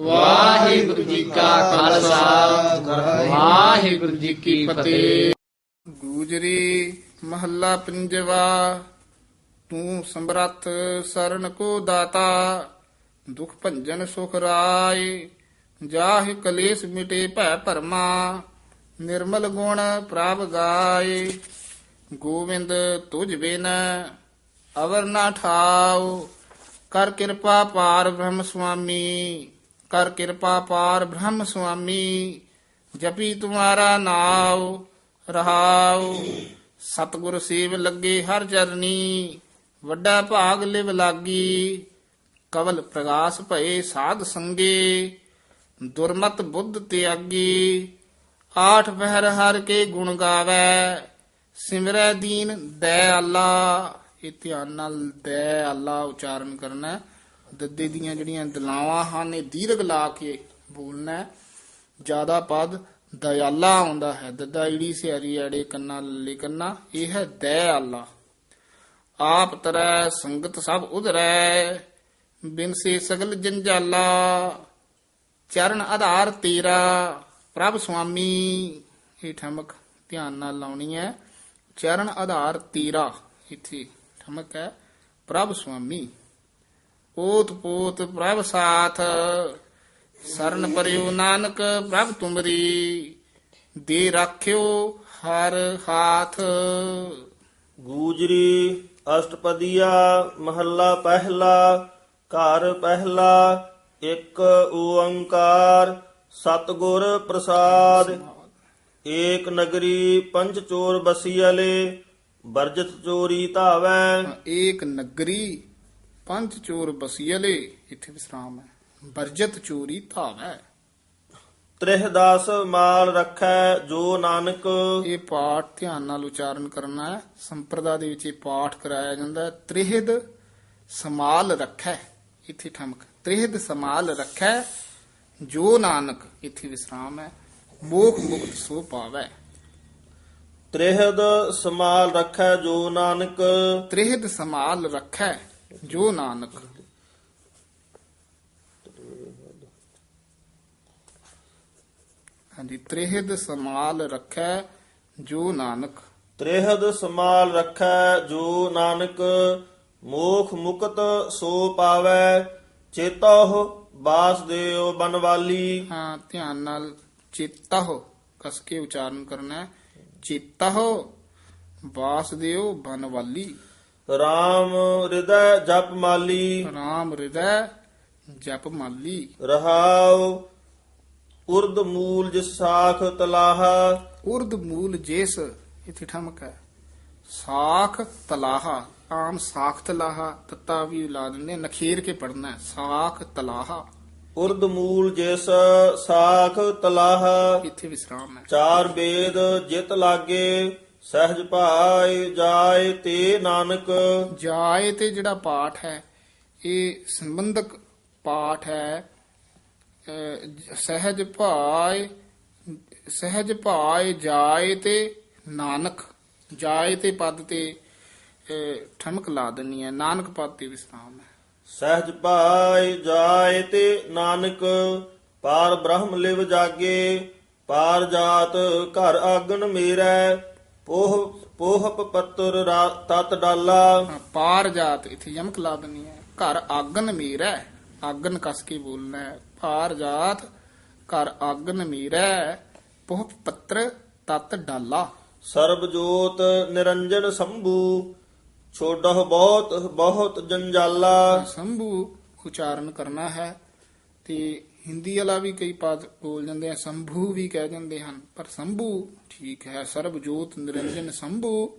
ਵਾਹਿਗੁਰੂ ਜੀ ਕਾ ਖਾਲਸਾ। ਵਾਹਿਗੁਰੂ ਜੀ ਕੀ ਫਤਿਹ। ਗੂਜਰੀ ਮਹੱਲਾ ਪੰਜਵਾ, ਤੂੰ ਸਮਰੱਥ ਸਰਨ ਕੋ ਦਾਤਾ, ਦੁਖ ਭੰਜਨ ਸੁਖ ਰਾਏ, ਜਾਹਿ ਕਲੇਸ਼ ਮਿਟੇ ਭੈ ਭਰਮਾ, ਨਿਰਮਲ ਗੁਣ ਪ੍ਰਭ ਗਾਏ। ਗੋਵਿੰਦ ਤੁਝ ਬਿਨ ਅਵਰ ਨਾ ਠਾਉ ਕਰ ਕਿਰਪਾ ਪਾਰ ਬ੍ਰਹਮ ਸੁਆਮੀ, ਕਰ ਕਿਰਪਾ ਪਾਰ ਬ੍ਰਹਮ ਸੁਆਮੀ, ਜਪੀ ਤੁਮਾਰਾ ਨਾਉ, ਰਹਾਉ। ਸਤਿਗੁਰ ਸੇਵ ਲੱਗੇ ਹਰ ਚਰਨੀ, ਵੱਡਾ ਭਾਗ ਲਿਵ ਲਾਗੀ। ਕਵਲ ਪ੍ਰਗਾਸ ਭਏ ਸਾਧ ਸੰਗੇ, ਦੁਰਮਤ ਬੁੱਧ ਤਿਆਗੀ। ਆਠ ਪਹਿਰ ਹਰ ਕੇ ਗੁਣ ਗਾਵੇ, ਸਿਮਰੈ ਦੀਨ ਦਇ ਇਹ ਧਿਆਨ ਨਾਲ ਦਇ ਅੱਲਾ ਉਚਾਰਨ ਕਰਨਾ ਦੱਦੇ ਦੀਆਂ ਜਿਹੜੀਆਂ ਦਲਾਵਾਂ ਹਨ, ਇਹ ਦੀਰਘ ਲਾ ਕੇ ਬੋਲਣਾ ਜ਼ਿਆਦਾ ਪਦ ਦਇਆਲਾ ਆਉਂਦਾ ਹੈ। ਦੱਦਾ ਈੜੀ ਸਿਆਰੀ ਐੜੇ ਕੰਨਾ, ਲੱਲੇ ਕੰਨਾ, ਇਹ ਹੈ ਦਇਆਲਾ ਆਪ ਤਰੈ, ਸੰਗਤ ਸਭ ਉਧਰੈ। ਬਿਨ ਸੇ ਸਗਲ ਜੰਜਾਲਾ। ਚਰਨ ਆਧਾਰ ਤੇਰਾ। ਪ੍ਰਭ ਸੁਆਮੀ। ਇਹ ਠਮਕ ਧਿਆਨ ਨਾਲ ਲਾਉਣੀ ਹੈ। ਚਰਨ ਆਧਾਰ ਤੇਰਾ ਇੱਥੇ। ਠਮਕ ਹੈ ਪ੍ਰਭ ਸੁਆਮੀ। ਓਤ ਪੋਤ ਪ੍ਰਭ ਸਾਥ ਸਰਨ ਪਰਿਓ ਨਾਨਕ ਪ੍ਰਭ ਤੁਮਰੀ। ਦੇ ਰਾਖਿਓ ਹਰ ਹਾਥ। ਗੂਜਰੀ ਅਸ਼ਟਪਦੀਆ ਮਹੱਲਾ ਪਹਿਲਾ ਘਰ ਪਹਿਲਾ ਇੱਕ ਓੰਕਾਰ ਸਤਿਗੁਰ ਪ੍ਰਸਾਦ। ਏਕ ਨਗਰੀ ਪੰਜ ਚੋਰ ਬਸੀਲੇ ਬਰਜਤ ਚੋਰੀ ਧਾਵੈ। ਏਕ ਨਗਰੀ ਪੰਜ ਚੋਰ ਬਸੀਲੇ ਇੱਥੇ ਵਿਸਰਾਮ ਹੈ। ਬਰਜਤ ਚੋਰੀ ਧਾਵੈ। ਤ੍ਰਿਹ ਦਸ ਮਾਲ ਰੱਖੈ ਜੋ ਨਾਨਕ। ਇਹ ਪਾਠ ਧਿਆਨ ਨਾਲ ਉਚਾਰਨ ਕਰਨਾ ਹੈ। ਸੰਪਰਦਾ ਦੇ ਵਿੱਚ ਇਹ ਪਾਠ ਕਰਾਇਆ ਜਾਂਦਾ ਹੈ। ਤ੍ਰਿਹਦ ਸਮਾਲ ਰੱਖੈ ਇੱਥੇ ਠਮਕ। ਤ੍ਰਿਹਦ ਸਮਾਲ ਰੱਖੈ ਜੋ ਨਾਨਕ ਇੱਥੇ ਵਿਸਰਾਮ ਹੈ। ਮੋਖ ਮੁਕਤ ਸੋ ਪਾਵੈ। ਤ੍ਰਿਹਦ ਸਮਾਲ ਰੱਖੈ ਜੋ ਨਾਨਕ। ਤ੍ਰਿਹਦ ਸਮਾਲ ਰੱਖੈ ਜੋ ਨਾਨਕ। ਹਾਂਜੀ ਤ੍ਰਿਹਦ ਸਮਾਲ ਰੱਖੈ ਜੋ ਨਾਨਕ। ਤ੍ਰਿਹਦ ਸਮਾਲ ਰੱਖੈ ਜੋ ਨਾਨਕ ਮੋਖ ਮੁਕਤ ਸੋ ਪਾਵੈ ਚੇਤੋ ਬਾਸਦੇਵ ਬਨਵਾਲੀ। ਹਾਂ ਧਿਆਨ ਨਾਲ ਚੇਤਾ ਹੋ ਕਸ ਕੇ ਉਚਾਰਨ ਕਰਨਾ ਹੈ। ਚੇਤਾ ਹੋ ਵਾਸਦੇਵ ਬਨਵਾਲੀ। RAM ਹਿਰਦੈ ਜਪ ਮਾਲੀ। ਰਾਮ ਹਿਰਦੈ ਜਪ ਮਾਲੀ। ਰਹਾਉ ਉਰਦ ਮੂਲ ਜਿਸ ਸਾਖ ਤਲਾਹਾ। ਉਰਦ ਮੂਲ ਜੇਸ ਇਥੇ ਠਮਕ ਹੈ। ਸਾਖ ਤਲਾਹਾ ਆਮ ਸਾਖ ਤਲਾਹਾ ਤੱਤਾ ਵੀ ਲਾ ਦਿੰਦੇ ਹਾਂ, ਨਖੇਰ ਕੇ ਪੜਨਾ ਸਾਖ ਤਲਾਹਾ। ਉਰਦ ਮੂਲ ਜਿਸ ਸਾਖ ਤਲਾਹਾ ਇੱਥੇ ਵਿਸਰਾਮ ਹੈ। ਚਾਰ ਵੇਦ ਜਿਤ ਲਾਗੇ ਸਹਿਜ ਭਾਇ ਜਾਏ ਤੇ ਨਾਨਕ। ਜਾਏ ਤੇ ਜਿਹੜਾ ਪਾਠ ਹੈ ਇਹ ਸੰਬੰਧਕ ਪਾਠ ਹੈ ਸਹਿਜ ਭਾਇ ਸਹਿਜ ਭਾਇ ਜਾਏ ਤੇ ਨਾਨਕ। ਜਾਏ ਤੇ ਪਦ ਤੇ ਠਮਕ ਲਾ ਦੇਣੀ ਹੈ। ਨਾਨਕ ਪਦ ਤੇ ਵਿਸਰਾਮ ਹੈ। ਸਹਿਜ ਭਾਇ ਜਾਏ ਤੇ ਨਾਨਕ ਪਾਰ ਬ੍ਰਹਮ ਲਿਵ ਜਾਗੇ ਪਾਰ ਜਾਤ ਘਰ ਆਗਨ ਮੇਰੈ ਪੋਹ ਪੋਹਪ ਪੱਤਰ ਤਤ ਡਾਲਾ। ਪਾਰ ਜਾਤ ਇਥੇ ਯਮਕ ਲਾ ਦੇਣੀ ਹੈ। ਘਰ ਆਗਨ ਮੀਰੈ ਆਗਨ ਕਸ ਕੇ ਬੋਲਣਾ ਹੈ। ਪਾਰ ਜਾਤ ਘਰ ਆਗਨ ਮੀਰੈ ਪੁਹ ਪੱਤਰ ਤਤ ਡਾਲਾ। ਸਰਬ ਜੋਤ ਨਿਰੰਜਨ ਸੰਭੂ ਛੋਡਹ ਬਹੁਤ ਬਹੁਤ ਜੰਜਾਲਾ। ਸੰਭੂ ਉਚਾਰਨ ਕਰਨਾ ਹੈ ਤੇ ਹਿੰਦੀ ਵਾਲਾ ਵੀ ਕਈ ਪਦ ਬੋਲ ਜਾਂਦੇ ਆ ਸੰਭੂ ਵੀ ਕਹਿ ਜਾਂਦੇ ਹਨ। ਪਰ ਸੰਭੂ ਠੀਕ ਹੈ ਸਰਬ ਜੋਤ ਨਿਰੰਜਨ ਸੰਭੂ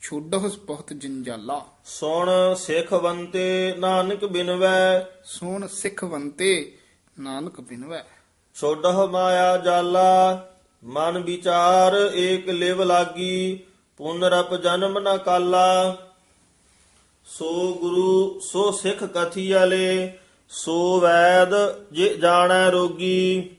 ਛੋਡਹ ਬਹੁਤ ਜੰਜਾਲਾ। ਸੁਣ ਸਿੱਖ ਬੰਤੇ ਨਾਨਕ ਬਿਨਵੈ। ਸੋਣ ਸਿੱਖ ਵੰਤੇ ਨਾਨਕ ਬਿਨਵੈ। ਛੋਡਹ ਮਾਇਆ ਜਾਲਾ ਮਨ ਵਿਚਾਰ ਏਕ ਲਿਵ ਲਾਗੀ ਪੁਨਰਪ ਜਨਮ ਨ ਕਾਲਾ। ਸੋ ਗੁਰੂ ਸੋ ਸਿੱਖ ਕਥੀ ਵਾਲੇ ਸੋ ਵੈਦ ਜੇ ਜਾਣੈ ਰੋਗੀ।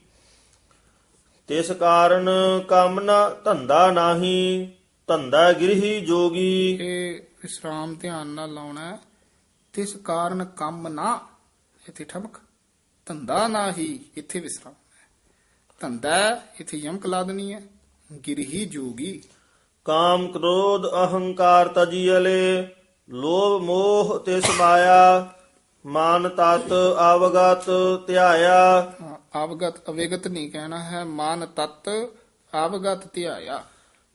ਤਿਸ ਕਾਰਨ ਕੰਮ ਨਾ ਧੰਦਾ ਨਾਹੀ ਧੰਦਾ ਗਿਰਹੀ ਜੋਗੀ। ਇਹ ਵਿਸਰਾਮ ਧਿਆਨ ਨਾਲ ਲਾਉਣਾ। ਤਿਸ ਕਾਰਨ ਕੰਮ ਨਾ ਇਥੇ ਠਮਕ ਧੰਦਾ ਨਾਹੀ ਇੱਥੇ ਵਿਸਰਾਮ ਧੰਦਾ ਇੱਥੇ ਯਮਕ ਲਾ ਦੇਣੀ ਹੈ ਗਿਰਹੀ ਜੋਗੀ। ਕਾਮ ਕ੍ਰੋਧ ਅਹੰਕਾਰ ਤਜੀਲੇ ਲੋਭ ਮੋਹ ਤੇ ਸਮਾਇਆ ਮਾਨ ਤਤ ਆਵਗਤ ਧਿਆਇਆ। ਆਵਗਤ ਅਵੇਗਤ ਨਹੀਂ ਕਹਿਣਾ ਹੈ ਮਾਨ ਤਤ ਆਵਗਤ ਧਿਆਇਆ।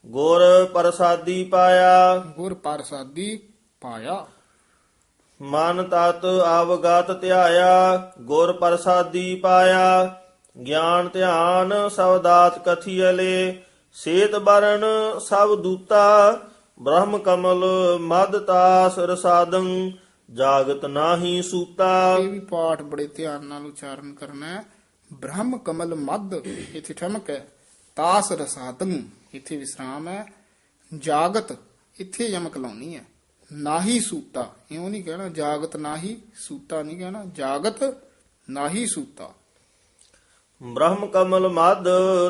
ਗੁਰ ਪ੍ਰਸਾਦੀ ਪਾਇਆ। ਗੁਰ ਪ੍ਰਸਾਦੀ ਪਾਇਆ। ਮਨ ਤਤ ਆਵਗਤ ਧਿਆਇਆ ਗੁਰ ਪ੍ਰਸਾਦੀ ਪਾਇਆ। ਗਿਆਨ ਧਿਆਨ ਸਬਦਾਤ ਕਥੀਲੇ ਸੇਤ ਬਰਨ ਸਭ ਦੂਤਾ। ਬ੍ਰਹਮ ਕਮਲ ਮਦ ਤਾਸ ਰਸਾਦੰ ਜਾਗਤ ਨਾਹੀ ਸੂਤਾ। ਇਹ ਵੀ ਪਾਠ ਬੜੇ ਧਿਆਨ ਨਾਲ ਉਚਾਰਨ ਕਰਨਾ ਹੈ। ਬ੍ਰਹਮ ਕਮਲ ਮਦ ਇੱਥੇ ਠਮਕ ਹੈ। ਤਾਸ ਰਸਾਤੰ ਇੱਥੇ ਵਿਸਰਾਮ ਹੈ। ਜਾਗਤ ਇੱਥੇ ਯਮਕ ਲਾਉਣੀ ਹੈ। ਨਾਹੀ ਸੂਤਾ ਇਉਂ ਨਹੀਂ ਕਹਿਣਾ ਜਾਗਤ ਨਾਹੀ ਸੂਤਾ ਨਹੀਂ ਕਹਿਣਾ ਜਾਗਤ ਨਾਹੀ ਸੂਤਾ। ਬ੍ਰਹਮ ਕਮਲ ਮਦ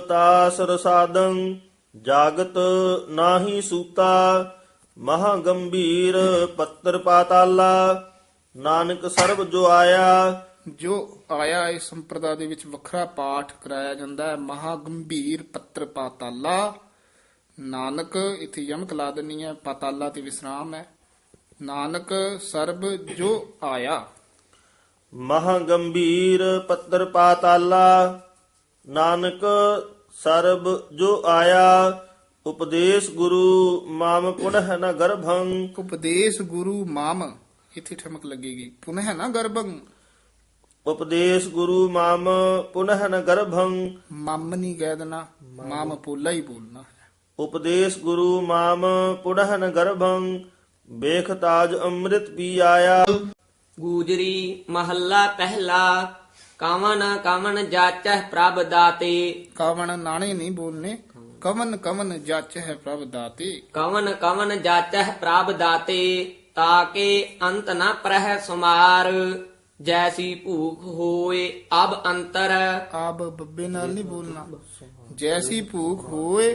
ਤਾਸ ਰਸਾਦੰ ਜਾਗਤ ਨਾਹੀ ਸੂਤਾ ਮਹਾ ਗੰਭੀਰ ਪੱਤਰ ਪਾਤਾਲਾ ਨਾਨਕ ਸਰਬ ਜੋ ਆਇਆ। ਜੋ ਆਇਆ ਇਸ ਸੰਪਰਦਾ ਦੇ ਵਿੱਚ ਵੱਖਰਾ ਪਾਠ ਕਰਾਇਆ ਜਾਂਦਾ ਹੈ ਮਹਾ ਗੰਭੀਰ ਪੱਤਰ ਪਾਤਾਲਾ। ਨਾਨਕ ਇੱਥੇ ਯਮਕ ਲਾ ਦੇਣੀ ਹੈ ਪਾਤਾਲਾ ਤੇ ਵਿਸਰਾਮ ਹੈ। ਨਾਨਕ ਸਰਬ ਜੋ ਆਇਆ। ਮਹਾ ਗੰਭੀਰ ਪੱਤਰ ਪਾਤਾਲਾ ਨਾਨਕ ਸਰਬ ਜੋ ਆਇਆ ਉਪਦੇਸ਼ ਗੁਰੂ ਮਾਮ ਪੁਨਹ ਨ ਗਰਭੰ। ਉਪਦੇਸ਼ ਗੁਰੂ ਮਾਮ ਇੱਥੇ ਠਮਕ ਲੱਗੇਗੀ। ਪੁਨਹ ਨਾ ਗਰਭੰ। ਉਪਦੇਸ਼ ਗੁਰੂ ਮਾਮ ਪੁਨਹ ਨ ਗਰਭੰ। ਮਮ ਨਹੀਂ ਕਹਿ ਦੇਣਾ ਮਾਮ ਪੋਲਾ ਹੀ ਬੋਲਣਾ ਉਪਦੇਸ਼ ਗੁਰੂ ਮਾਮ ਪੁਨਹ ਨ ਗਰਭੰ ਵੇਖ ਤਾਜ ਅੰਮ੍ਰਿਤ ਪੀ ਆਇਆ। ਗੂਜਰੀ ਮਹੱਲਾ ਪਹਿਲਾ ਕਾਵਨ ਕਾਵਨ ਜਾਚੈ ਪ੍ਰਭ ਦਾਤੇ। ਕਾਵਣ ਨਾਣੇ ਨਹੀਂ ਬੋਲਨੇ ਕਵਨ ਕਵਨ ਜੱਚ ਹੈ ਪ੍ਰਭ ਦਾਤੇ। ਕਵਨ ਕਵਨ ਜਾਚੈ ਪ੍ਰਭ ਦਾਤੇ ਤਾਕੇ ਅੰਤ ਨ ਪ੍ਰਹਿ ਸੁਮਾਰ। ਜੈਸੀ ਭੂਖ ਹੋਏ ਅਬ ਅੰਤਰ। ਆਬ ਬੱਬੇ ਨਾਲ ਨਹੀਂ ਬੋਲਣਾ। ਜੈਸੀ ਭੂਖ ਹੋਏ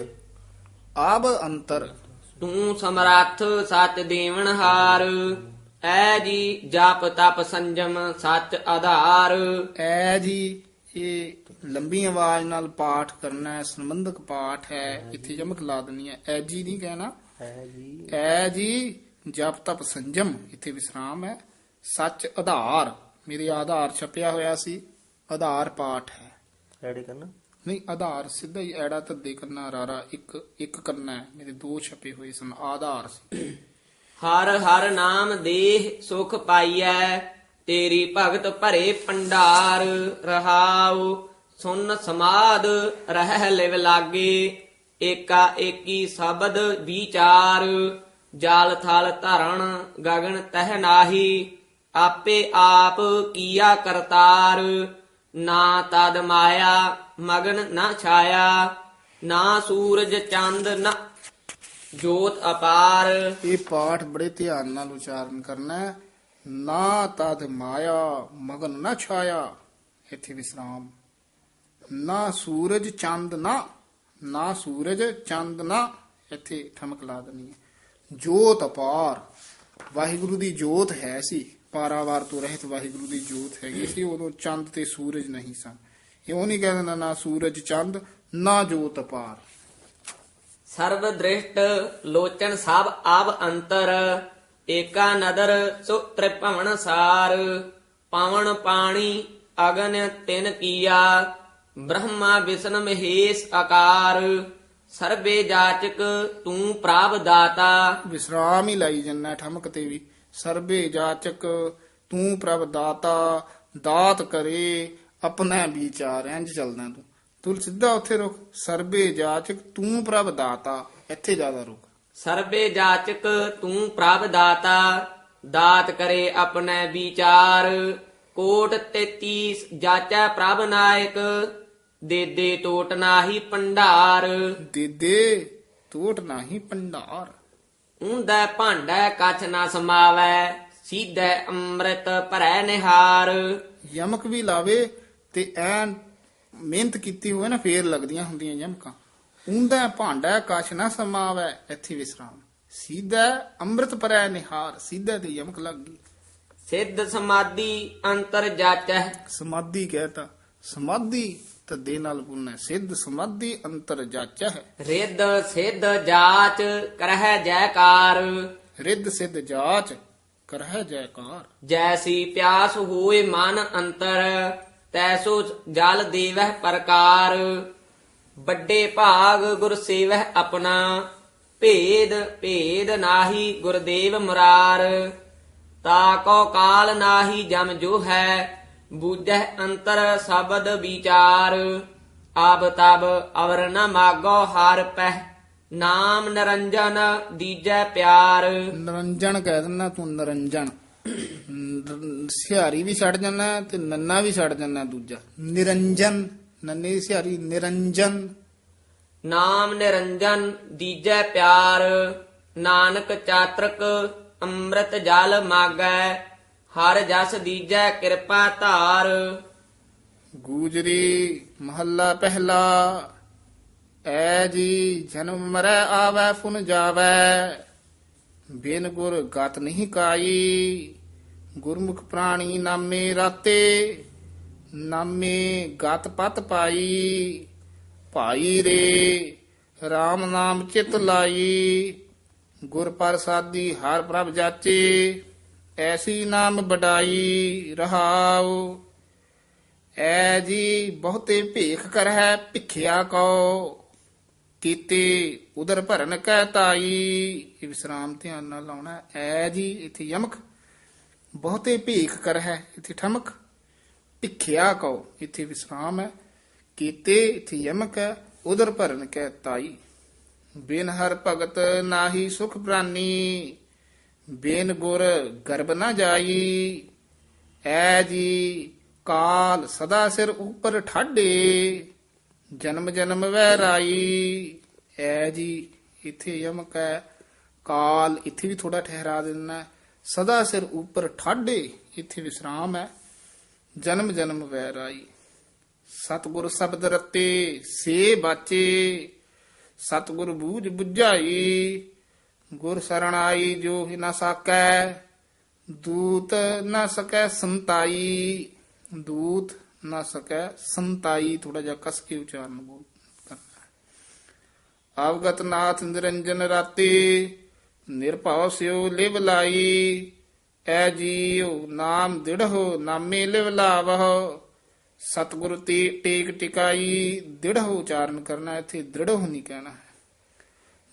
ਆਬ ਅੰਤਰ। ਤੂੰ ਸਮਰੱਥ ਸੱਚ ਦੇਵਨ ਹਾਰ। ਐ ਜੀ ਜਪ ਤਪ ਸੰਜਮ ਸੱਚ ਆਧਾਰ। ਐ ਜੀ ਇਹ ਲੰਬੀ ਆਵਾਜ਼ ਨਾਲ ਪਾਠ ਕਰਨਾ ਹੈ ਸੰਬੰਧਕ ਪਾਠ ਹੈ ਇੱਥੇ ਯਮਕ ਲਾ ਦੇਣੀ ਹੈ। ਐ ਜੀ ਨਹੀਂ ਕਹਿਣਾ। ਐ ਜੀ। ਜਪ ਤਪ ਸੰਜਮ ਇੱਥੇ ਵਿਸਰਾਮ ਹੈ। ਸੱਚ ਆਧਾਰ ਮੇਰੇ ਆਧਾਰ ਛਪਿਆ ਹੋਇਆ ਸੀ ਆਧਾਰ ਪਾਠ ਹੈ। ਐਡੀ ਕਰਨਾ। ਨਹੀਂ ਆਧਾਰ ਸਿੱਧਾ ਹੀ ਐੜਾ ਧੱਦੇ ਕਰਨਾ ਰਾਰਾ ਇੱਕ ਇੱਕ ਕਰਨਾ ਹੈ। ਮੇਰੇ ਦੋ ਛਪੇ ਹੋਏ ਸਨ ਆਧਾਰ ਸੀ। ਹਰ ਹਰ ਨਾਮ ਦੇਹ ਸੁਖ ਪਾਈਐ, ਤੇਰੀ ਭਗਤ ਭਰੇ ਪੰਡਾਰ ਰਹਾਉ। ਸੁਨ ਸਮਾਦ ਰਹਿ ਲਿਵ ਲਾਗੇ, ਏਕਾ ਏਕੀ ਸ਼ਬਦ ਵਿਚਾਰ। ਜਲ ਥਲ ਧਰਣ ਗਗਨ ਤਹਿ ਨਾਹੀ, ਆਪੇ ਆਪ ਕੀਆ ਕਰਤਾਰ। ਨਾ ਤਦ ਮਾਇਆ ਮਗਨ ਨਾ ਛਾਇਆ, ਨਾ ਸੂਰਜ ਚੰਦ ਨਾ ਜੋਤ ਅਪਾਰ। ਇਹ ਪਾਠ ਬੜੇ ਧਿਆਨ ਨਾਲ ਉਚਾਰਨ ਕਰਨਾ ਹੈ। ਨਾ ਤਦ ਮਾਇਆ, ਮਗਨ ਨਾ ਛਾਇਆ। ਇੱਥੇ ਵਿਸਰਾਮ। ਨਾ ਸੂਰਜ ਚੰਦ ਨਾ ਨਾ ਸੂਰਜ ਚੰਦ ਨਾ। ਇੱਥੇ ਠਮਕ ਲਾ ਦੇਣੀ ਹੈ। ਜੋਤ ਅਪਾਰ। ਵਾਹਿਗੁਰੂ ਦੀ ਜੋਤ ਹੈ ਸੀ। ਪਾਰਾਵਾਰ ਤੋਂ ਰਹਿਤ ਵਾਹਿਗੁਰੂ ਦੀ ਜੋਤ ਹੈਗੀ ਸੀ। ਉਦੋਂ ਚੰਦ ਤੇ ਸੂਰਜ ਨਹੀਂ ਸਨ। ਇਉਂ ਨਹੀਂ ਕਹਿੰਦਾ ਨਾ ਸੂਰਜ ਚੰਦ, ਨਾ ਜੋਤ ਅਪਾਰ। ਸਰਬ ਦ੍ਰਿਸ਼ਟ ਲੋਚਨ ਸਭ ਆਬ ਅੰਤਰ, ਏਕਾ ਨਦਰ ਸੋ ਤ੍ਰਿਭਵਨ ਸਾਰ, ਪਵਨ ਪਾਣੀ ਅਗਨ ਤਿਨ ਕੀਆ, ਬ੍ਰਹਮਾ ਵਿਸ਼ਨ ਮਹੇਸ਼ ਆਕਾਰ, ਸਰਬੇ ਜਾਚਕ ਤੂੰ ਪ੍ਰਾਪ ਦਾਤਾ। ਵਿਸਰਾਮ ਹੀ ਲਾਈ ਜੰਨਾ ਠਮਕ ਤੇ ਵੀ। ਸਰਬੇ ਜਾਚਕ ਤੂੰ ਪ੍ਰਭ ਦਾਤਾ, ਦਾਤ ਕਰੇ, ਆਪਣਾ ਵਿਚਾਰ ਇੰਜ ਚੱਲਦਾ ਤੂੰ। ਤੂੰ ਸਿੱਧਾ ਉੱਥੇ ਰੁਕ। ਸਰਬੇ ਜਾਚਕ ਤੂੰ ਪ੍ਰਭ ਦਾਤਾ। ਇੱਥੇ ਜ਼ਿਆਦਾ ਰੁਕ। ਸਰਬੇ ਜਾਚਕ ਤੂੰ ਪ੍ਰਭ ਦਾਤਾ। ਦਾਤ ਕਰੇ ਆਪਣੇ ਵਿਚਾਰ। ਕੋਟ 33 ਜਾਚੈ ਪ੍ਰਭ ਨਾਇਕ। ਦੇ ਦੇ ਟੋਟ ਨਾਹੀ ਪੰਡਾਰ ਦੇ ਦੇ ਟੋਟ ਨਹੀਂ ਪੰਡਾਰ ਉਂਦਾ ਭਾਂਡਾ ਕਛ ਨਾ ਸਮਾਵੈ। ਸੀਧੈ ਅੰਮ੍ਰਿਤ ਭਰੈ ਨਿਹਾਰ। ਯਮਕ ਵੀ ਲਾਵੇ ਤੇ ਐਨ ਮਿਹਨਤ ਕੀਤੀ ਹੋਵੇ ਨਾ ਫੇਰ ਲੱਗਦੀਆਂ ਹੁੰਦੀਆਂ ਯਮਕਾਂ ਉਂਦਾ ਭਾਂਡਾ ਕਾਸ਼ ਨਾ ਸਮਾਵੈ ਇੱਥੇ ਵਿਸਰਾਮ। ਸਿੱਧਾ ਅੰਮ੍ਰਿਤ ਪਰੈ ਨਿਹਾਰ ਸਿੱਧਾ ਤੇ ਯਮਕ ਲੱਗ ਗਈ। ਸਿੱਧ ਸਮਾਧੀ ਅੰਤਰ ਜਾਚੈ। ਸਮਾਧੀ ਕਹਿਤਾ ਸਮਾਧੀ ਤਦੇ ਨਾਲ ਪੁੰਨਾ ਸਿੱਧ ਸਮਾਧੀ ਅੰਤਰ ਜਾਚਾ। ਰਿੱਧ ਸਿੱਧ ਜਾਚ ਕਰਹਿ ਜੈਕਾਰ। ਰਿੱਧ ਸਿੱਧ ਜਾਚ ਕਰਹਿ ਜੈਕਾਰ। ਜੈਸੀ ਪਿਆਸ ਹੋਏ ਮਨ ਅੰਤਰ। ਤੈਸੋ ਜਲ ਦੇਵਹਿ ਪ੍ਰਕਾਰ, ਵੱਡੇ ਭਾਗ ਗੁਰ ਸੇਵਹਿ ਆਪਣਾ, ਭੇਦ ਭੇਦ ਨਾਹੀ ਗੁਰਦੇਵ ਮੁਰਾਰ, ਤਾ ਕੋ ਕਾਲ ਨਾਹੀ ਜਮ ਜੋ ਹੈ, ਬੂਝਹਿ ਅੰਤਰ ਸ਼ਬਦ ਵਿਚਾਰ ਆਬ ਤਬ ਅਵਰ ਨ ਮਾਗੋ ਹਰ ਪਹਿ, ਨਾਮ ਨਰੰਜਨ ਦੀਜੈ ਪਿਆਰ। ਨਰੰਜਨ ਕਹਿ ਦਿੰਦਾ ਤੂੰ ਨਰੰਜਨ। ਸਿਹਾਰੀ ਵੀ ਛੱਡ ਜਾਣਾ ਤੇ ਨੰਨਾ ਵੀ ਛੱਡ ਜਾਣਾ ਦੂਜਾ। ਨਿਰੰਜਨ ਨੰਨੇ ਦੀ ਸਿਹਾਰੀ ਨਿਰੰਜਨ। ਨਾਮ ਨਿਰੰਜਨ ਦੀਜੈ ਪਿਆਰ। ਨਾਨਕ ਚਾਤਰਕ ਅੰਮ੍ਰਿਤ ਜਲ ਮਾਗੈ। ਹਰ ਜਸ ਦੀਜੈ ਕਿਰਪਾ ਧਾਰ। ਗੂਜਰੀ ਮਹੱਲਾ ਪਹਿਲਾ। ਐ ਜੀ ਜਨਮ ਮਰੈ ਆਵੈ ਫੁਨ ਜਾਵੈ। ਬਿਨ ਗੁਰ ਗਤ ਨਹੀਂ ਕਾਈ। ਗੁਰਮੁਖ ਪ੍ਰਾਣੀ ਨਾਮੇ ਰਾਤੇ, ਨਾਮੇ ਗਤ ਪਤ ਪਾਈ, ਭਾਈ ਰੇ RAM ਨਾਮ ਚਿਤ ਲਾਈ, ਗੁਰ ਪ੍ਰਸਾਦੀ ਹਰ ਪ੍ਰਭ ਜਾਚੇ, ਐਸੀ ਨਾਮ ਬਡਾਈ ਰਹਾਉ ਐ ਜੀ ਬਹੁਤੇ ਭੇਖ ਕਰਹਿ ਭਿਖਿਆ ਕੋ ਕੀਤੇ ਉਦਰ ਭਰਨ ਕਹਿ ਤਾਈ ਇਹ ਵਿਸਰਾਮ ਧਿਆਨ ਨਾਲ ਲਾਉਣਾ ਹੈ। ਐ ਜੀ ਇਥੇ ਯਮਕ ਬਹੁਤੇ ਭੀਖ ਕਰ ਹੈ, ਇਥੇ ਠਮਕ। ਭਿਖਿਆ ਕੋ ਇਥੇ ਵਿਸਰਾਮ ਹੈ। ਕੀਤੇ ਇਥੇ ਯਮਕ ਹੈ ਉਦਰ ਭਰਨ ਕਹਿ ਤਾਈ। ਬਿਨ ਹਰ ਭਗਤ ਨਾਹੀ ਸੁਖ ਪ੍ਰਾਨੀ, ਬਿਨ ਗੁਰ ਗਰਬ ਨਾ ਜਾਈ। ਐ ਜੀ ਕਾਲ ਸਦਾ ਸਿਰ ਉਪਰ ਠਾਡੇ, ਜਨਮ ਜਨਮ ਵੈਰਾਈ। ਐ ਜੀ ਇੱਥੇ ਯਮਕ ਹੈ, ਕਾਲ ਇੱਥੇ ਵੀ ਥੋੜਾ ਠਹਿਰਾ ਦੇਣਾ ਸਦਾ ਸਿਰ ਉੱਪਰ ਠਾਡੇ ਇੱਥੇ ਵਿਸਰਾਮ ਹੈ। ਜਨਮ ਜਨਮ ਵੈਰਾਈ ਸਤਿਗੁਰ ਸ਼ਬਦ ਰਤੇ, ਸੇ ਬਾਚੇ। ਸਤਿਗੁਰ ਬੂਝ ਬੁਝਾਈ। ਗੁਰ ਸਰਣ ਆਈ, ਜੋ ਹੀ ਨਾ ਸਾਕੈ, ਦੂਤ ਨਾ ਸਕੈ ਸੰਤਾਈ। ਦੂਤ ਨਾ ਸਕੈ ਸੰਤਾਈ ਥੋੜਾ ਜਿਹਾ ਕਸ ਕੇ ਉਚਾਰਨ ਬੋਲ ਕਰਨਾ ਹੈ। ਆਵਗਤ ਨਾਥ ਨਿਰੰਜਨ ਰਾਤੇ ਨਿਰਭਉ ਸਿਉ ਲਿਵ ਲਾਈ, ਐ ਜੀਉ ਨਾਮ ਦਿੜਹੁ, ਨਾਮੇ ਲਿਵ ਲਾਵਹੁ। ਸਤਿਗੁਰ ਤੇ ਟੇਕ ਟਿਕਾਈ, ਦਿੜਹੁ ਉਚਾਰਨ ਕਰਨਾ, ਇੱਥੇ ਦ੍ਰਿੜਹੁ ਨਹੀਂ ਕਹਿਣਾ ਹੈ।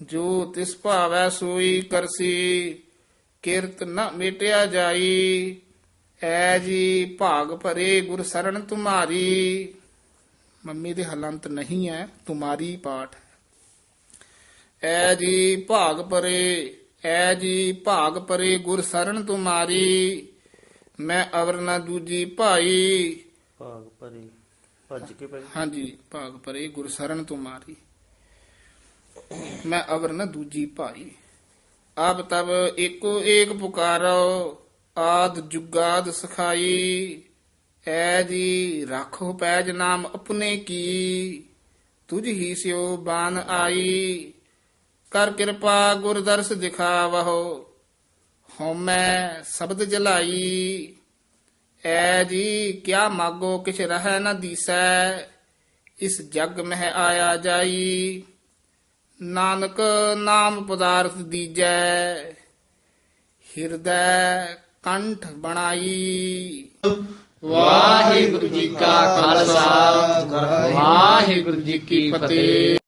ਜੋ ਤਿਸ ਭਾਵੈ ਸੋਈ ਕਰਸੀ, ਕਿਰਤ ਨ ਮਿਟਿਆ ਜਾਈ। ਐ ਜੀ ਭਾਗ ਭਰੇ ਗੁਰ ਸਰਣ ਤੁਮਾਰੀ। ਮੰਮੀ ਦੇ ਹਲੰਤ ਨਹੀਂ ਹੈ, ਤੁਮਾਰੀ ਪਾਠ ਐ ਜੀ ਭਾਗ ਭਰੇ ਐ ਜੀ ਭਾਗ ਭਰੇ ਗੁਰ ਸਰਣ ਤੁਮਾਰੀ ਮੈਂ ਅਵਰ ਨਾ ਦੂਜੀ ਭਾਈ। ਭਾਗ ਭਰੀ ਭੱਜ ਕੇ ਭਾਈ। ਹਾਂਜੀ ਭਾਗ ਭਰੇ ਗੁਰ ਸਰਣ ਤੁਮਾਰੀ ਮੈਂ ਅਵਰ ਨਾ ਦੂਜੀ ਭਾਈ। ਆਪ ਤਬ ਏਕੋ ਏਕ ਪੁਕਾਰੋ ਆਦ ਜੁਗਾਦ ਸਖਾਈ ਐ ਜੀ ਰੱਖੋ ਪੈਜ ਨਾਮ ਆਪਣੇ ਕੀ ਤੁਝ ਹੀ ਸਿਓ ਬਾਨ ਆਈ। ਕਰ ਕਿਰਪਾ ਗੁਰ ਦਰਸ ਦਿਖਾਵਹੁ, ਹਉਮੈ ਸ਼ਬਦ ਜਲਾਈ। ਐ ਜੀ, ਕਿਆ ਮਾਗੋ ਕਿਛ ਰਹਿ ਨ ਦੀਸੈ, ਇਸ ਜਗ ਮਹਿ ਆਇਆ ਜਾਈ। ਨਾਨਕ ਨਾਮ ਪਦਾਰਥ ਦੀਜੈ, ਹਿਰਦੈ ਕੰਠ ਬਣਾਈ। ਵਾਹਿਗੁਰੂ ਜੀ ਕਾ ਖਾਲਸਾ, ਵਾਹਿਗੁਰੂ ਜੀ ਕੀ ਫਤਿਹ।